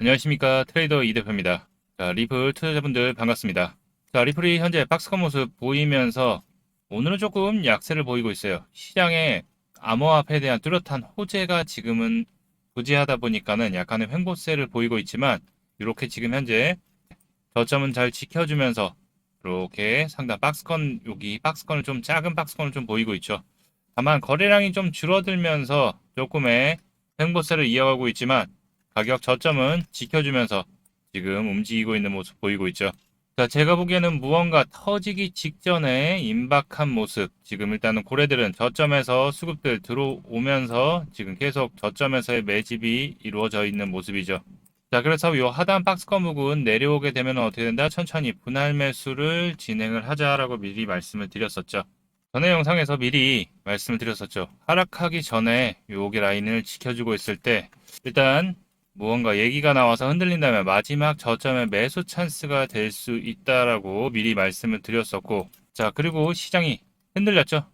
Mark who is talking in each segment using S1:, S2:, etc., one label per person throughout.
S1: 안녕하십니까 트레이더 이 대표입니다. 자 리플 투자자분들 반갑습니다. 자 리플이 현재 박스권 모습 보이면서 오늘은 조금 약세를 보이고 있어요. 시장에 암호화폐에 대한 뚜렷한 호재가 지금은 부재하다 보니까는 약간의 횡보세를 보이고 있지만 이렇게 지금 현재 저점은 잘 지켜주면서 이렇게 상당 박스권 여기 박스권을 좀 작은 박스권을 좀 보이고 있죠. 다만 거래량이 좀 줄어들면서 조금의 횡보세를 이어가고 있지만 가격 저점은 지켜주면서 지금 움직이고 있는 모습 보이고 있죠. 자, 제가 보기에는 무언가 터지기 직전에 임박한 모습. 지금 일단은 고래들은 저점에서 수급들 들어오면서 지금 계속 저점에서의 매집이 이루어져 있는 모습이죠. 자, 그래서 이 하단 박스권 부분 내려오게 되면 어떻게 된다? 천천히 분할 매수를 진행을 하자라고 미리 말씀을 드렸었죠. 전에 영상에서 미리 말씀을 드렸었죠. 하락하기 전에 요기 라인을 지켜주고 있을 때 일단 무언가 얘기가 나와서 흔들린다면 마지막 저점의 매수 찬스가 될 수 있다라고 미리 말씀을 드렸었고 자 그리고 시장이 흔들렸죠?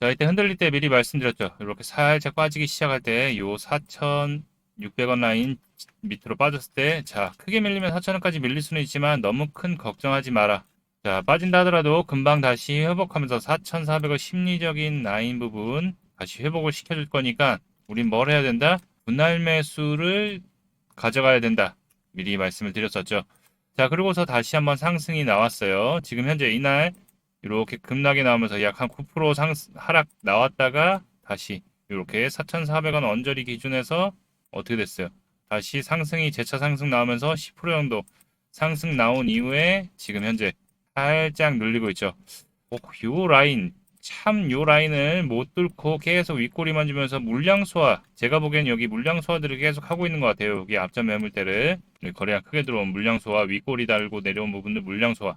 S1: 자 이때 흔들릴 때 미리 말씀드렸죠? 이렇게 살짝 빠지기 시작할 때 요 4,600원 라인 밑으로 빠졌을 때 자 크게 밀리면 4,000원까지 밀릴 수는 있지만 너무 큰 걱정하지 마라. 자 빠진다 하더라도 금방 다시 회복하면서 4,400원 심리적인 라인 부분 다시 회복을 시켜줄 거니까 우린 뭘 해야 된다? 분할 매수를 가져가야 된다. 미리 말씀을 드렸었죠. 자, 그리고서 다시 한번 상승이 나왔어요. 지금 현재 이날 이렇게 급락이 나오면서 약 한 9% 상, 하락 나왔다가 다시 이렇게 4,400원 언저리 기준에서 어떻게 됐어요? 다시 상승이 재차 상승 나오면서 10% 정도 상승 나온 이후에 지금 현재 살짝 눌리고 있죠. 어, 요 라인 참 요 라인을 못 뚫고 계속 윗꼬리만 주면서 물량 소화. 제가 보기엔 여기 물량 소화들을 계속 하고 있는 것 같아요. 여기 앞전 매물대를. 거래가 크게 들어온 물량 소화 윗꼬리 달고 내려온 부분들 물량 소화.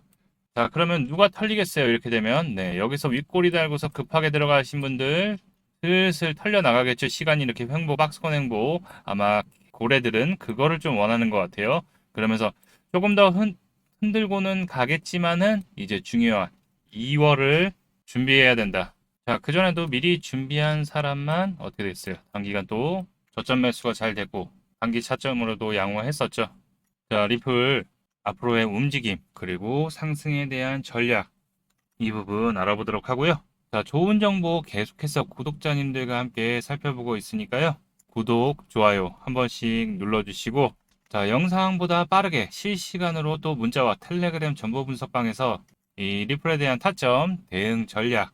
S1: 자 그러면 누가 털리겠어요? 이렇게 되면. 네 여기서 윗꼬리 달고서 급하게 들어가신 분들 슬슬 털려 나가겠죠. 시간이 이렇게 횡보 박스권 횡보. 아마 고래들은 그거를 좀 원하는 것 같아요. 그러면서 조금 더 흔, 흔들고는 가겠지만은 이제 중요한 2월을 준비해야 된다. 자, 그전에도 미리 준비한 사람만 어떻게 됐어요? 단기간 또 저점 매수가 잘 됐고, 단기 차점으로도 양호했었죠. 자, 리플 앞으로의 움직임, 그리고 상승에 대한 전략, 이 부분 알아보도록 하고요. 자, 좋은 정보 계속해서 구독자님들과 함께 살펴보고 있으니까요. 구독, 좋아요 한 번씩 눌러주시고, 자, 영상보다 빠르게 실시간으로 또 문자와 텔레그램 정보 분석방에서 이 리플에 대한 타점, 대응 전략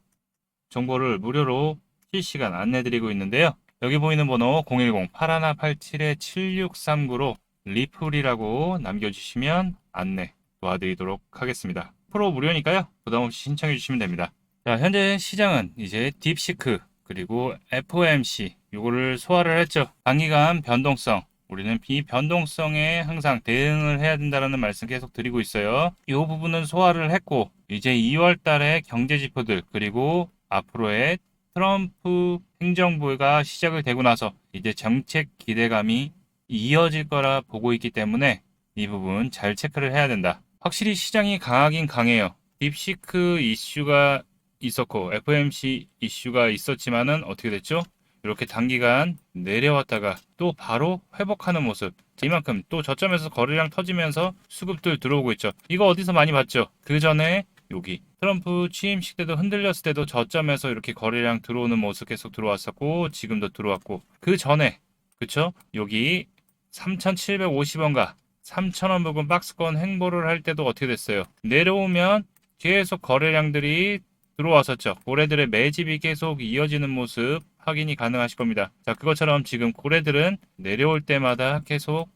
S1: 정보를 무료로 실시간 안내드리고 있는데요. 여기 보이는 번호 010-8187-7639로 리플이라고 남겨주시면 안내 도와드리도록 하겠습니다. 프로 무료니까요. 부담없이 신청해 주시면 됩니다. 자, 현재 시장은 이제 딥시크 그리고 FOMC 요거를 소화를 했죠. 단기간 변동성 우리는 비변동성에 항상 대응을 해야 된다는 말씀 계속 드리고 있어요. 이 부분은 소화를 했고 이제 2월 달에 경제 지표들 그리고 앞으로의 트럼프 행정부가 시작을 되고 나서 이제 정책 기대감이 이어질 거라 보고 있기 때문에 이 부분 잘 체크를 해야 된다. 확실히 시장이 강하긴 강해요. 딥시크 이슈가 있었고 FMC 이슈가 있었지만은 어떻게 됐죠? 이렇게 단기간 내려왔다가 또 바로 회복하는 모습. 이만큼 또 저점에서 거래량 터지면서 수급들 들어오고 있죠. 이거 어디서 많이 봤죠? 그 전에 여기 트럼프 취임식 때도 흔들렸을 때도 저점에서 이렇게 거래량 들어오는 모습 계속 들어왔었고 지금도 들어왔고 그 전에 그쵸? 여기 3,750원과 3,000원 부분 박스권 행보를 할 때도 어떻게 됐어요? 내려오면 계속 거래량들이 들어왔었죠. 고래들의 매집이 계속 이어지는 모습 확인이 가능하실 겁니다. 자, 그것처럼 지금 고래들은 내려올 때마다 계속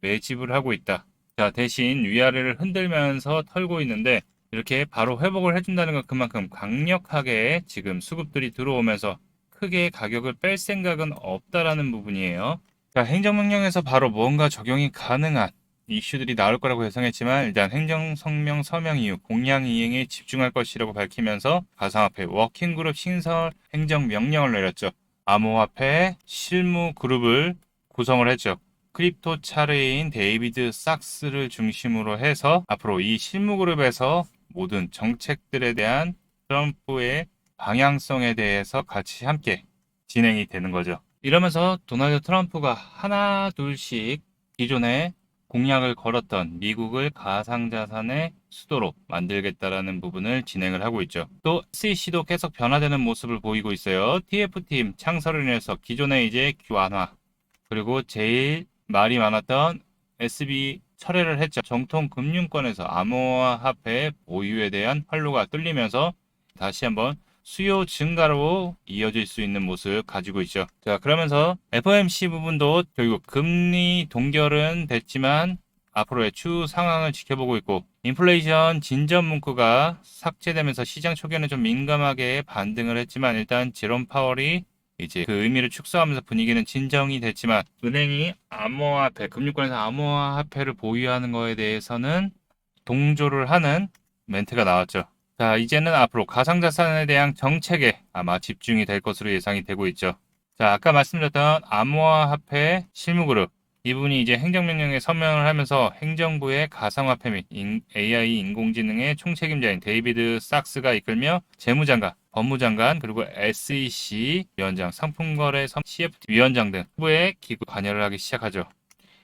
S1: 매집을 하고 있다. 자, 대신 위아래를 흔들면서 털고 있는데 이렇게 바로 회복을 해준다는 건 그만큼 강력하게 지금 수급들이 들어오면서 크게 가격을 뺄 생각은 없다라는 부분이에요. 자, 행정명령에서 바로 뭔가 적용이 가능한 이슈들이 나올 거라고 예상했지만 일단 행정성명 서명 이후 공약 이행에 집중할 것이라고 밝히면서 가상화폐 워킹그룹 신설 행정명령을 내렸죠. 암호화폐 실무 그룹을 구성을 했죠. 크립토 차르인 데이비드 삭스를 중심으로 해서 앞으로 이 실무 그룹에서 모든 정책들에 대한 트럼프의 방향성에 대해서 같이 함께 진행이 되는 거죠. 이러면서 도널드 트럼프가 하나 둘씩 기존의 공약을 걸었던 미국을 가상자산의 수도로 만들겠다라는 부분을 진행을 하고 있죠. 또 SEC도 계속 변화되는 모습을 보이고 있어요. TF팀 창설을 인해서 기존의 이제 완화 그리고 제일 말이 많았던 SB 철회를 했죠. 정통 금융권에서 암호화폐 보유에 대한 활로가 뚫리면서 다시 한번 수요 증가로 이어질 수 있는 모습 가지고 있죠. 자, 그러면서 FOMC 부분도 결국 금리 동결은 됐지만 앞으로의 추후 상황을 지켜보고 있고 인플레이션 진전 문구가 삭제되면서 시장 초기에는 좀 민감하게 반등을 했지만 일단 제롬 파월이 이제 그 의미를 축소하면서 분위기는 진정이 됐지만 은행이 암호화폐 금융권에서 암호화폐를 보유하는 거에 대해서는 동조를 하는 멘트가 나왔죠. 자, 이제는 앞으로 가상자산에 대한 정책에 아마 집중이 될 것으로 예상이 되고 있죠. 자, 아까 말씀드렸던 암호화폐 실무그룹. 이분이 이제 행정명령에 서명을 하면서 행정부의 가상화폐 및 인- AI 인공지능의 총책임자인 데이비드 삭스가 이끌며 재무장관, 법무장관, 그리고 SEC 위원장, 상품거래 섬- CFT 위원장 등 후보의 기구 관여를 하기 시작하죠.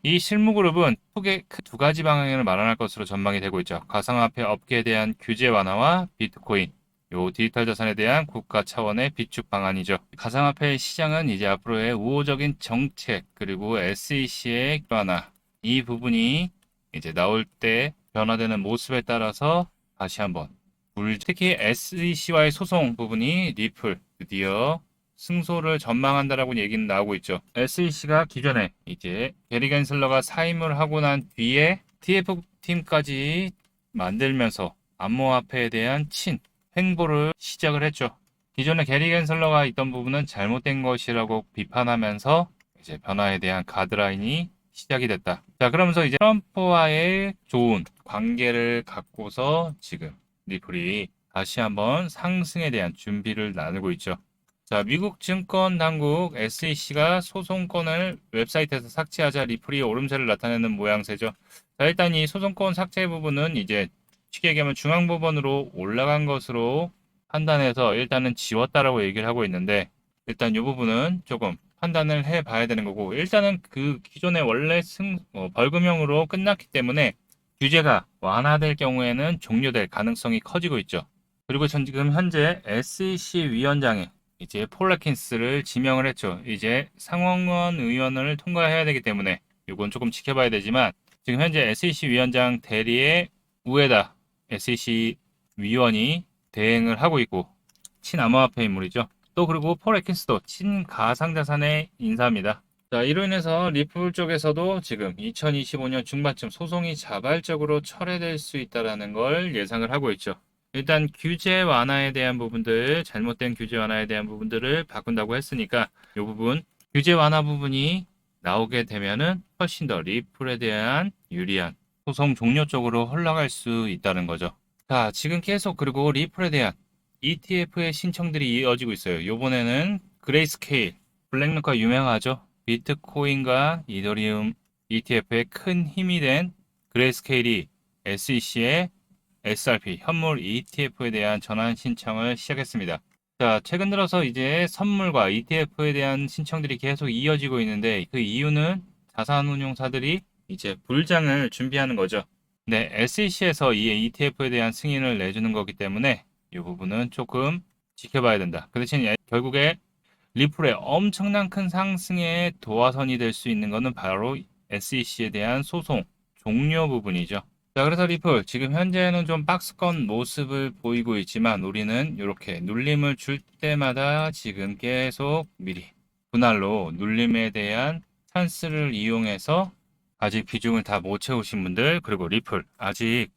S1: 이 실무그룹은 크게 그두 가지 방향을 마련할 것으로 전망이 되고 있죠. 가상화폐 업계에 대한 규제 완화와 비트코인, 요 디지털 자산에 대한 국가 차원의 비축 방안이죠. 가상화폐 시장은 이제 앞으로의 우호적인 정책 그리고 SEC의 완화 이 부분이 이제 나올 때 변화되는 모습에 따라서 다시 한번 물 특히 SEC와의 소송 부분이 리플 드디어 승소를 전망한다라고 얘기는 나오고 있죠. SEC가 기존에 이제 게리 겐슬러가 사임을 하고 난 뒤에 TF 팀까지 만들면서 암호화폐에 대한 친 횡보를 시작을 했죠. 기존에 게리 겐슬러가 있던 부분은 잘못된 것이라고 비판하면서 이제 변화에 대한 가드라인이 시작이 됐다. 자, 그러면서 이제 트럼프와의 좋은 관계를 갖고서 지금 리플이 다시 한번 상승에 대한 준비를 나누고 있죠. 자, 미국 증권 당국 SEC가 소송권을 웹사이트에서 삭제하자 리플이 오름세를 나타내는 모양새죠. 자, 일단 이 소송권 삭제 부분은 이제 쉽게 얘기하면 중앙법원으로 올라간 것으로 판단해서 일단은 지웠다라고 얘기를 하고 있는데 일단 이 부분은 조금 판단을 해 봐야 되는 거고 일단은 그 기존의 원래 승 어, 벌금형으로 끝났기 때문에 규제가 완화될 경우에는 종료될 가능성이 커지고 있죠. 그리고 전 지금 현재 SEC 위원장에 이제 폴라킨스를 지명을 했죠. 이제 상원원 의원을 통과해야 되기 때문에 이건 조금 지켜봐야 되지만 지금 현재 SEC 위원장 대리의 우에다 SEC 위원이 대행을 하고 있고 친암호화폐 인물이죠. 또 그리고 폴 에킨스도 친가상자산의 인사입니다. 자, 이로 인해서 리플 쪽에서도 지금 2025년 중반쯤 소송이 자발적으로 철회될 수 있다라는 걸 예상을 하고 있죠. 일단 규제 완화에 대한 부분들, 잘못된 규제 완화에 대한 부분들을 바꾼다고 했으니까 이 부분, 규제 완화 부분이 나오게 되면은 훨씬 더 리플에 대한 유리한 소송 종료 쪽으로 흘러갈 수 있다는 거죠. 자, 지금 계속 그리고 리플에 대한 ETF의 신청들이 이어지고 있어요. 요번에는 그레이스케일, 블랙로크가 유명하죠. 비트코인과 이더리움 ETF의 큰 힘이 된 그레이스케일이 SEC의 SRP 현물 ETF에 대한 전환 신청을 시작했습니다. 자, 최근 들어서 이제 선물과 ETF에 대한 신청들이 계속 이어지고 있는데 그 이유는 자산운용사들이 이제 불장을 준비하는 거죠. 네, SEC에서 이 ETF에 대한 승인을 내주는 거기 때문에 이 부분은 조금 지켜봐야 된다. 그 대신 예- 결국에 리플의 엄청난 큰 상승의 도화선이 될 수 있는 것은 바로 SEC에 대한 소송 종료 부분이죠. 자, 그래서 리플 지금 현재는 좀 박스권 모습을 보이고 있지만 우리는 이렇게 눌림을 줄 때마다 지금 계속 미리 분할로 눌림에 대한 찬스를 이용해서 아직 비중을 다 못 채우신 분들 그리고 리플 아직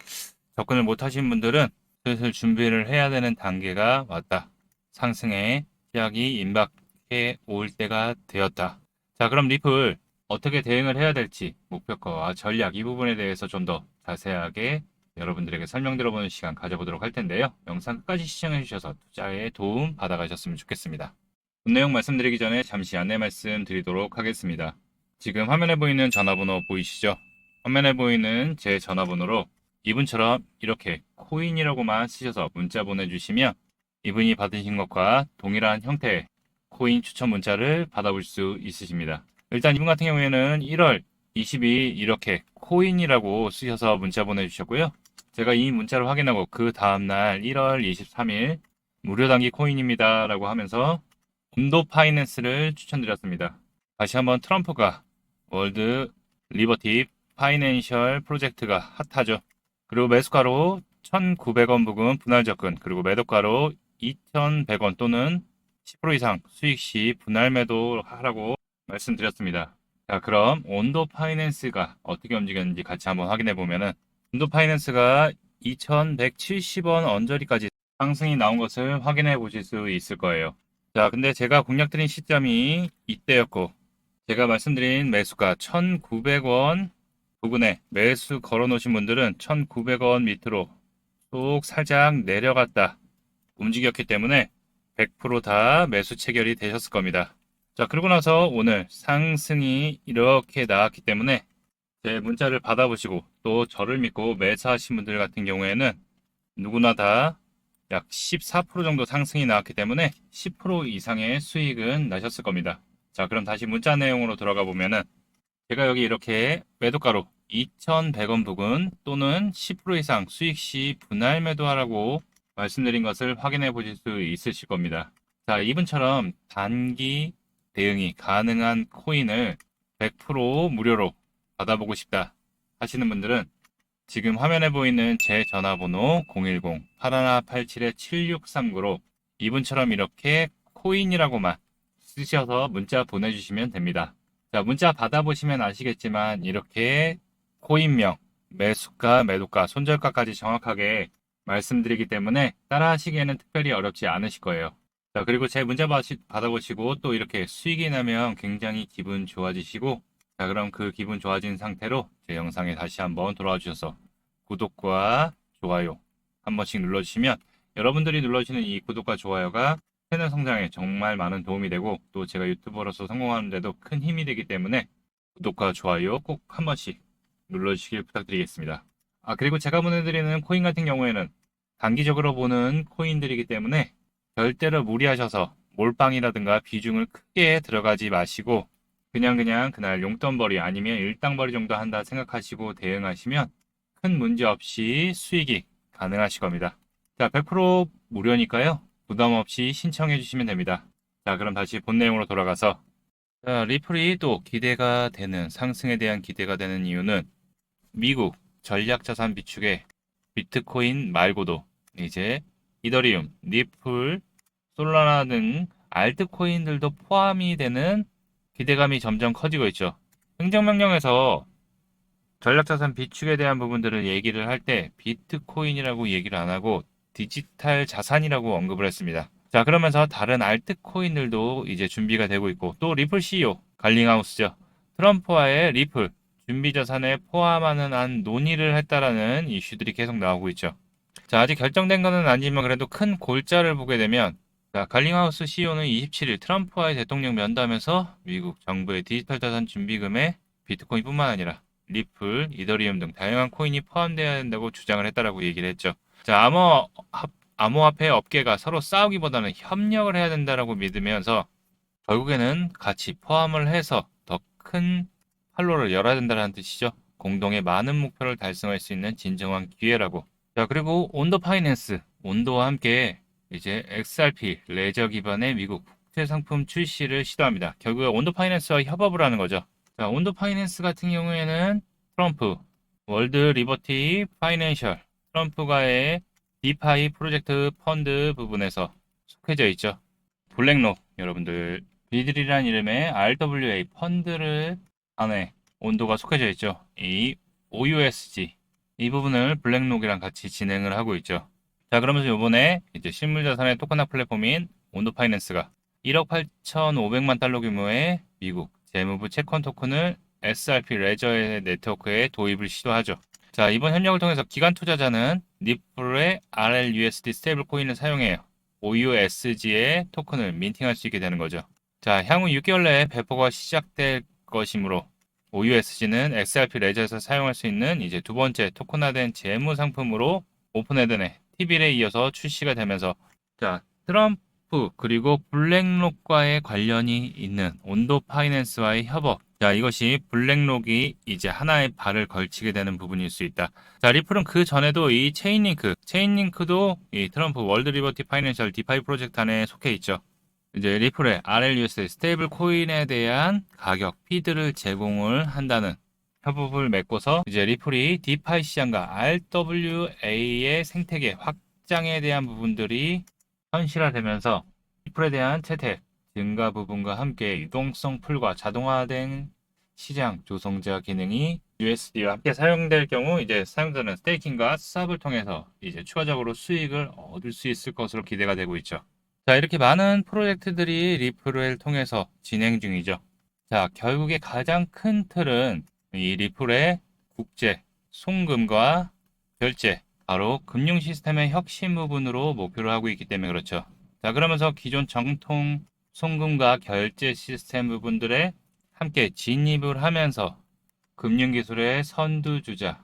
S1: 접근을 못 하신 분들은 슬슬 준비를 해야 되는 단계가 왔다. 상승의 시작이 임박해 올 때가 되었다. 자, 그럼 리플 어떻게 대응을 해야 될지 목표가와 전략 이 부분에 대해서 좀더 자세하게 여러분들에게 설명드려보는 시간 가져보도록 할 텐데요. 영상 끝까지 시청해 주셔서 투자에 도움 받아가셨으면 좋겠습니다. 본 내용 말씀드리기 전에 잠시 안내 말씀드리도록 하겠습니다. 지금 화면에 보이는 전화번호 보이시죠? 화면에 보이는 제 전화번호로 이분처럼 이렇게 코인이라고만 쓰셔서 문자 보내주시면 이분이 받으신 것과 동일한 형태의 코인 추천 문자를 받아볼 수 있으십니다. 일단 이분 같은 경우에는 1월 22 이렇게 코인이라고 쓰셔서 문자 보내주셨고요. 제가 이 문자를 확인하고 그 다음날 1월 23일 무료 단기 코인입니다. 라고 하면서 온도 파이낸스를 추천드렸습니다. 다시 한번 트럼프가 월드 리버티 파이낸셜 프로젝트가 핫하죠. 그리고 매수가로 1,900원 부근 분할 접근, 그리고 매도가로 2,100원 또는 10% 이상 수익 시 분할 매도하라고 말씀드렸습니다. 자, 그럼 온도 파이낸스가 어떻게 움직였는지 같이 한번 확인해 보면은 온도 파이낸스가 2,170원 언저리까지 상승이 나온 것을 확인해 보실 수 있을 거예요. 자, 근데 제가 공략 드린 시점이 이때였고 제가 말씀드린 매수가 1,900원 부근에 매수 걸어 놓으신 분들은 1,900원 밑으로 쏙 살짝 내려갔다 움직였기 때문에 100%다 매수 체결이 되셨을 겁니다. 자, 그러고 나서 오늘 상승이 이렇게 나왔기 때문에 제 문자를 받아보시고 또 저를 믿고 매수하신 분들 같은 경우에는 누구나 다 약 14% 정도 상승이 나왔기 때문에 10% 이상의 수익은 나셨을 겁니다. 자, 그럼 다시 문자 내용으로 들어가 보면은 제가 여기 이렇게 매도가로 2,100원 부근 또는 10% 이상 수익 시 분할 매도하라고 말씀드린 것을 확인해 보실 수 있으실 겁니다. 자, 이분처럼 단기 대응이 가능한 코인을 100% 무료로 받아보고 싶다 하시는 분들은 지금 화면에 보이는 제 전화번호 010-8187-7639로 이분처럼 이렇게 코인이라고만 쓰셔서 문자 보내주시면 됩니다. 자, 문자 받아보시면 아시겠지만 이렇게 코인명, 매수가, 매도가, 손절가까지 정확하게 말씀드리기 때문에 따라 하시기에는 특별히 어렵지 않으실 거예요. 자, 그리고 제 문자 받으시- 받아보시고 또 이렇게 수익이 나면 굉장히 기분 좋아지시고 자, 그럼 그 기분 좋아진 상태로 제 영상에 다시 한번 돌아와 주셔서 구독과 좋아요 한 번씩 눌러주시면 여러분들이 눌러주시는 이 구독과 좋아요가 채널 성장에 정말 많은 도움이 되고 또 제가 유튜버로서 성공하는데도 큰 힘이 되기 때문에 구독과 좋아요 꼭 한 번씩 눌러주시길 부탁드리겠습니다. 아, 그리고 제가 보내드리는 코인 같은 경우에는 단기적으로 보는 코인들이기 때문에 절대로 무리하셔서 몰빵이라든가 비중을 크게 들어가지 마시고 그냥 그냥 그날 용돈벌이 아니면 일당벌이 정도 한다 생각하시고 대응하시면 큰 문제 없이 수익이 가능하실 겁니다. 자, 100% 무료니까요. 부담 없이 신청해 주시면 됩니다. 자, 그럼 다시 본 내용으로 돌아가서 자, 리플이 또 기대가 되는 상승에 대한 기대가 되는 이유는 미국 전략자산 비축에 비트코인 말고도 이제 이더리움, 리플, 솔라나 등 알트코인들도 포함이 되는 기대감이 점점 커지고 있죠. 행정명령에서 전략자산 비축에 대한 부분들을 얘기를 할 때 비트코인이라고 얘기를 안 하고 디지털 자산이라고 언급을 했습니다. 자, 그러면서 다른 알트코인들도 이제 준비가 되고 있고 또 리플 CEO 갈링하우스죠. 트럼프와의 리플 준비 자산에 포함하는 한 논의를 했다라는 이슈들이 계속 나오고 있죠. 자, 아직 결정된 것은 아니지만 그래도 큰 골자를 보게 되면 자, 갈링하우스 CEO는 27일 트럼프와의 대통령 면담에서 미국 정부의 디지털 자산 준비금에 비트코인뿐만 아니라 리플, 이더리움 등 다양한 코인이 포함되어야 된다고 주장을 했다라고 얘기를 했죠. 자, 암호 합- 암호화폐 업계가 서로 싸우기보다는 협력을 해야 된다라고 믿으면서 결국에는 같이 포함을 해서 더큰 활로를 열어야 된다는 뜻이죠. 공동의 많은 목표를 달성할 수 있는 진정한 기회라고. 자, 그리고 온도 파이낸스, 온도와 함께 이제 XRP 레저 기반의 미국 국제 상품 출시를 시도합니다. 결국에 온도 파이낸스와 협업을 하는 거죠. 자, 온도 파이낸스 같은 경우에는 트럼프, 월드 리버티 파이낸셜, 트럼프가의 디파이 프로젝트 펀드 부분에서 속해져 있죠. 블랙록 여러분들 비들이란 이름의 RWA 펀드를 안에 온도가 속해져 있죠. 이 OUSG 이 부분을 블랙록이랑 같이 진행을 하고 있죠. 자 그러면서 이번에 이제 실물자산의 토큰화 플랫폼인 온도 파이낸스가 1억 8,500만 달러 규모의 미국 재무부 채권 토큰을 SRP 레저의 네트워크에 도입을 시도하죠. 자, 이번 협력을 통해서 기관 투자자는 니플의 RLUSD 스테이블 코인을 사용해요. OUSG의 토큰을 민팅할 수 있게 되는 거죠. 자, 향후 6개월 내에 배포가 시작될 것이므로 OUSG는 XRP 레저에서 사용할 수 있는 이제 두 번째 토큰화된 재무 상품으로 오픈헤드네 TV에 이어서 출시가 되면서 자, 트럼프 그리고 블랙록과의 관련이 있는 온도 파이낸스와의 협업 자, 이것이 블랙록이 이제 하나의 발을 걸치게 되는 부분일 수 있다. 자, 리플은 그 전에도 이 체인링크, 체인링크도 이 트럼프 월드 리버티 파이낸셜 디파이 프로젝트 안에 속해 있죠. 이제 리플의 RLUSD 스테이블 코인에 대한 가격 피드를 제공을 한다는 협업을 맺고서 이제 리플이 디파이 시장과 RWA의 생태계 확장에 대한 부분들이 현실화되면서 리플에 대한 채택 증가 부분과 함께 유동성 풀과 자동화된 시장 조성자 기능이 USD와 함께 사용될 경우 이제 사용자는 스테이킹과 수합을 통해서 이제 추가적으로 수익을 얻을 수 있을 것으로 기대가 되고 있죠. 자, 이렇게 많은 프로젝트들이 리플을 통해서 진행 중이죠. 자, 결국에 가장 큰 틀은 이 리플의 국제 송금과 결제, 바로 금융 시스템의 혁신 부분으로 목표를 하고 있기 때문에 그렇죠. 자, 그러면서 기존 정통 송금과 결제 시스템 부분들에 함께 진입을 하면서 금융 기술의 선두주자,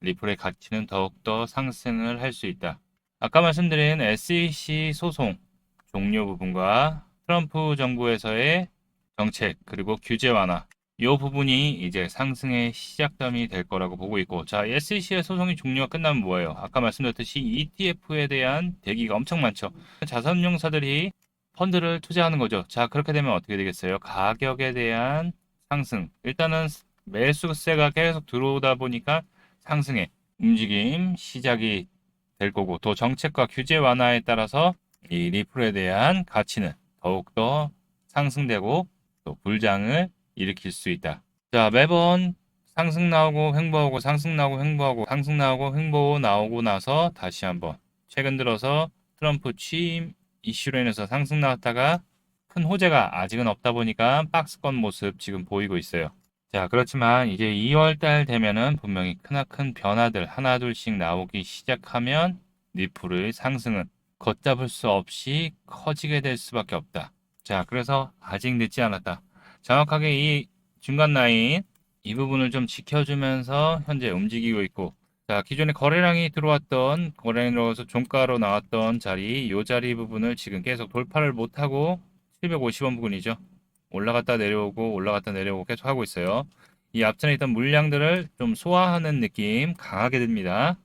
S1: 리플의 가치는 더욱더 상승을 할 수 있다. 아까 말씀드린 SEC 소송 종료 부분과 트럼프 정부에서의 정책 그리고 규제 완화 이 부분이 이제 상승의 시작점이 될 거라고 보고 있고 자 SEC의 소송이 종료가 끝나면 뭐예요? 아까 말씀드렸듯이 ETF에 대한 대기가 엄청 많죠. 자산운용사들이 펀드를 투자하는 거죠. 자 그렇게 되면 어떻게 되겠어요? 가격에 대한 상승 일단은 매수세가 계속 들어오다 보니까 상승의 움직임 시작이 될 거고 또 정책과 규제 완화에 따라서 이 리플에 대한 가치는 더욱더 상승되고 또 불장을 일으킬 수 있다. 자, 매번 상승 나오고 횡보하고 상승 나오고 횡보하고 상승 나오고 횡보 나오고 나서 다시 한번 최근 들어서 트럼프 취임 이슈로 인해서 상승 나왔다가 큰 호재가 아직은 없다 보니까 박스권 모습 지금 보이고 있어요. 자, 그렇지만 이제 2월 달 되면은 분명히 크나큰 변화들 하나 둘씩 나오기 시작하면 리플의 상승은 걷잡을 수 없이 커지게 될 수밖에 없다. 자, 그래서 아직 늦지 않았다. 정확하게 이 중간 라인 이 부분을 좀 지켜주면서 현재 움직이고 있고 자 기존에 거래량이 들어왔던 거래량으로서 종가로 나왔던 자리 이 자리 부분을 지금 계속 돌파를 못하고 750원 부근이죠 올라갔다 내려오고 올라갔다 내려오고 계속 하고 있어요 이 앞전에 있던 물량들을 좀 소화하는 느낌 강하게 듭니다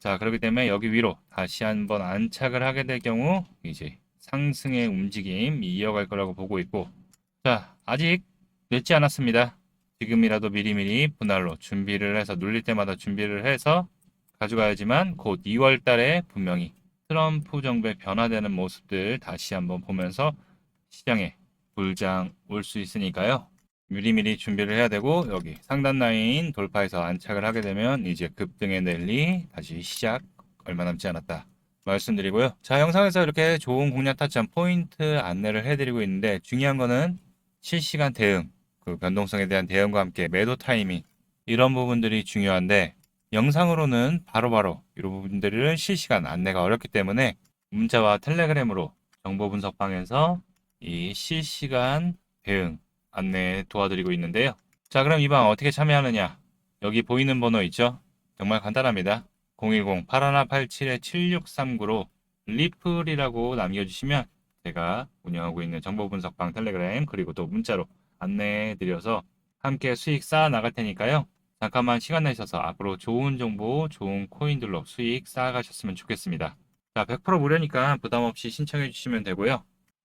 S1: 자 그렇기 때문에 여기 위로 다시 한번 안착을 하게 될 경우 이제 상승의 움직임 이어갈 거라고 보고 있고 자, 아직 늦지 않았습니다. 지금이라도 미리미리 분할로 준비를 해서 눌릴 때마다 준비를 해서 가져가야지만 곧 2월 달에 분명히 트럼프 정부의 변화되는 모습들 다시 한번 보면서 시장에 불장 올 수 있으니까요. 미리미리 준비를 해야 되고 여기 상단 라인 돌파해서 안착을 하게 되면 이제 급등의 랠리 다시 시작 얼마 남지 않았다. 말씀드리고요. 자, 영상에서 이렇게 좋은 공략 타점 포인트 안내를 해드리고 있는데 중요한 거는 실시간 대응, 그 변동성에 대한 대응과 함께 매도 타이밍 이런 부분들이 중요한데 영상으로는 바로바로 이런 부분들을 실시간 안내가 어렵기 때문에 문자와 텔레그램으로 정보 분석방에서 이 실시간 대응 안내 도와드리고 있는데요. 자, 그럼 이 방 어떻게 참여하느냐? 여기 보이는 번호 있죠? 정말 간단합니다. 010-8187-7639로 리플이라고 남겨주시면 제가 운영하고 있는 정보 분석방 텔레그램 그리고 또 문자로 안내해 드려서 함께 수익 쌓아 나갈 테니까요. 잠깐만 시간 내셔서 앞으로 좋은 정보, 좋은 코인들로 수익 쌓아가셨으면 좋겠습니다. 자, 100% 무료니까 부담 없이 신청해 주시면 되고요.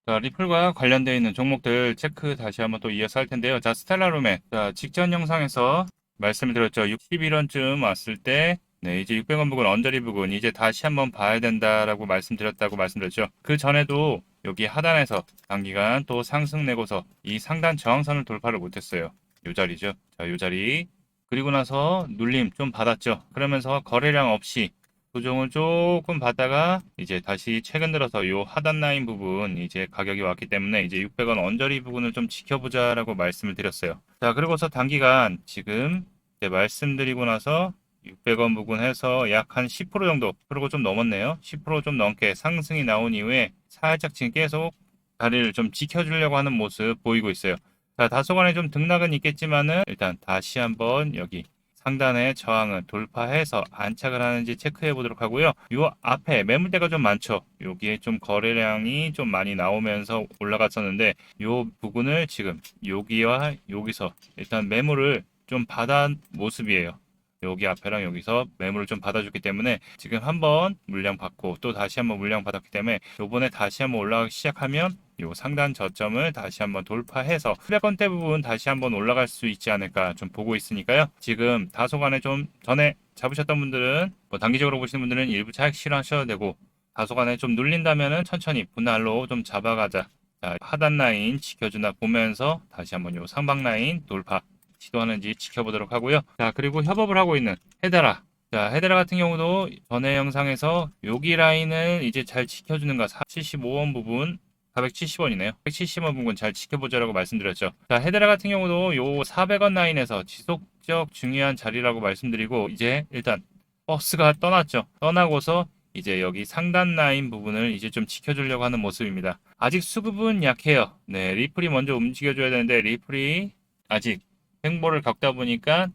S1: 자, 리플과 관련되어 있는 종목들 체크 다시 한번 또 이어서 할 텐데요. 자, 스텔라룸에 자, 직전 영상에서 말씀을 드렸죠. 61원쯤 왔을 때 네, 이제 600원 부근 언저리 부근 이제 다시 한번 봐야 된다라고 말씀드렸다고 말씀드렸죠. 그 전에도 여기 하단에서 단기간 또 상승 내고서 이 상단 저항선을 돌파를 못했어요. 요 자리죠. 자, 요 자리. 그리고 나서 눌림 좀 받았죠. 그러면서 거래량 없이 조정을 조금 받다가 이제 다시 최근 들어서 요 하단 라인 부분 이제 가격이 왔기 때문에 이제 600원 언저리 부분을 좀 지켜보자 라고 말씀을 드렸어요. 자, 그리고서 단기간 지금 말씀드리고 나서 600원 부근 해서 약 한 10% 정도, 그리고 좀 넘었네요. 10%좀 넘게 상승이 나온 이후에 살짝 지금 계속 자리를 좀 지켜주려고 하는 모습 보이고 있어요. 자, 다소간에 좀 등락은 있겠지만은 일단 다시 한번 여기 상단의 저항을 돌파해서 안착을 하는지 체크해 보도록 하고요. 요 앞에 매물대가 좀 많죠. 여기에 좀 거래량이 좀 많이 나오면서 올라갔었는데 요 부분을 지금 여기와 여기서 일단 매물을 좀 받아 모습이에요. 여기 앞에랑 여기서 매물을 좀 받아줬기 때문에 지금 한번 물량 받고 또 다시 한번 물량 받았기 때문에 요번에 다시 한번 올라가기 시작하면 요 상단 저점을 다시 한번 돌파해서 수백원대 부분 다시 한번 올라갈 수 있지 않을까 좀 보고 있으니까요. 지금 다소간에 좀 전에 잡으셨던 분들은 뭐 단기적으로 보시는 분들은 일부 차익 실현하셔도 되고 다소간에 좀 눌린다면은 천천히 분할로 좀 잡아가자. 자, 하단 라인 지켜주나 보면서 다시 한번 요 상방 라인 돌파 시도하는지 지켜보도록 하고요. 자, 그리고 협업을 하고 있는 헤데라. 자, 헤데라 같은 경우도 전에 영상에서 여기 라인을 이제 잘 지켜주는가 75원 부분 470원이네요. 170원 부분 잘 지켜보자라고 말씀드렸죠. 자, 헤데라 같은 경우도 요 400원 라인에서 지속적 중요한 자리라고 말씀드리고 이제 일단 버스가 떠났죠. 떠나고서 이제 여기 상단 라인 부분을 이제 좀 지켜주려고 하는 모습입니다. 아직 수급은 약해요. 네, 리플이 먼저 움직여줘야 되는데 리플이 아직 횡보를 겪다 보니까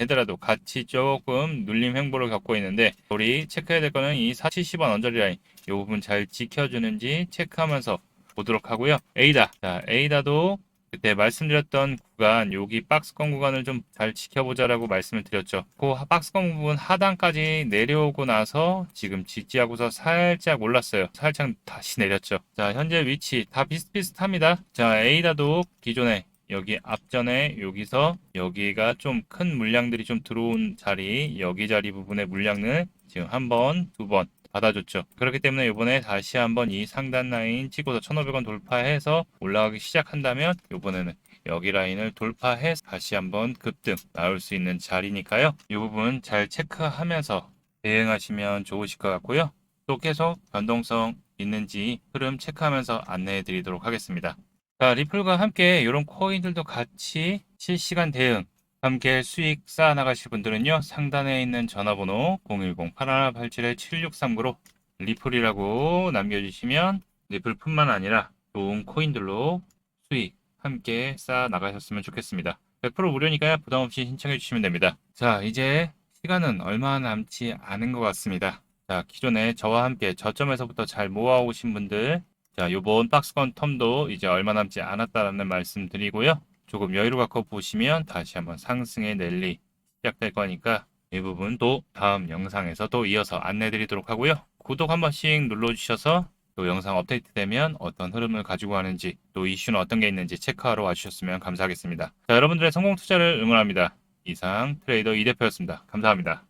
S1: 헤드라도 같이 조금 눌림 횡보를 겪고 있는데 우리 체크해야 될 거는 이 470원 언저리 라인 이 부분 잘 지켜주는지 체크하면서 보도록 하고요. 에이다. 자, 에이다도 그때 말씀드렸던 구간 여기 박스권 구간을 좀 잘 지켜보자라고 말씀을 드렸죠. 그 박스권 부분 하단까지 내려오고 나서 지금 지지하고서 살짝 올랐어요. 살짝 다시 내렸죠. 자, 현재 위치 다 비슷비슷합니다. 자, 에이다도 기존에 여기 앞전에 여기서 여기가 좀 큰 물량들이 좀 들어온 자리 여기 자리 부분의 물량을 지금 한 번, 두 번 받아줬죠. 그렇기 때문에 이번에 다시 한번 이 상단 라인 찍고서 1,500원 돌파해서 올라가기 시작한다면 이번에는 여기 라인을 돌파해서 다시 한번 급등 나올 수 있는 자리니까요. 이 부분 잘 체크하면서 대응하시면 좋으실 것 같고요. 또 계속 변동성 있는지 흐름 체크하면서 안내해 드리도록 하겠습니다. 자, 리플과 함께 이런 코인들도 같이 실시간 대응, 함께 수익 쌓아 나가실 분들은요, 상단에 있는 전화번호 010-8187-7639로 리플이라고 남겨주시면 리플뿐만 아니라 좋은 코인들로 수익 함께 쌓아 나가셨으면 좋겠습니다. 100% 무료니까요, 부담 없이 신청해 주시면 됩니다. 자, 이제 시간은 얼마 남지 않은 것 같습니다. 자, 기존에 저와 함께 저점에서부터 잘 모아오신 분들, 자, 요번 박스권 텀도 이제 얼마 남지 않았다라는 말씀 드리고요. 조금 여유를 갖고 보시면 다시 한번 상승의 랠리 시작될 거니까 이 부분도 다음 영상에서 또 이어서 안내 드리도록 하고요. 구독 한 번씩 눌러주셔서 또 영상 업데이트 되면 어떤 흐름을 가지고 가는지 또 이슈는 어떤 게 있는지 체크하러 와주셨으면 감사하겠습니다. 자, 여러분들의 성공 투자를 응원합니다. 이상 트레이더 이 대표였습니다. 감사합니다.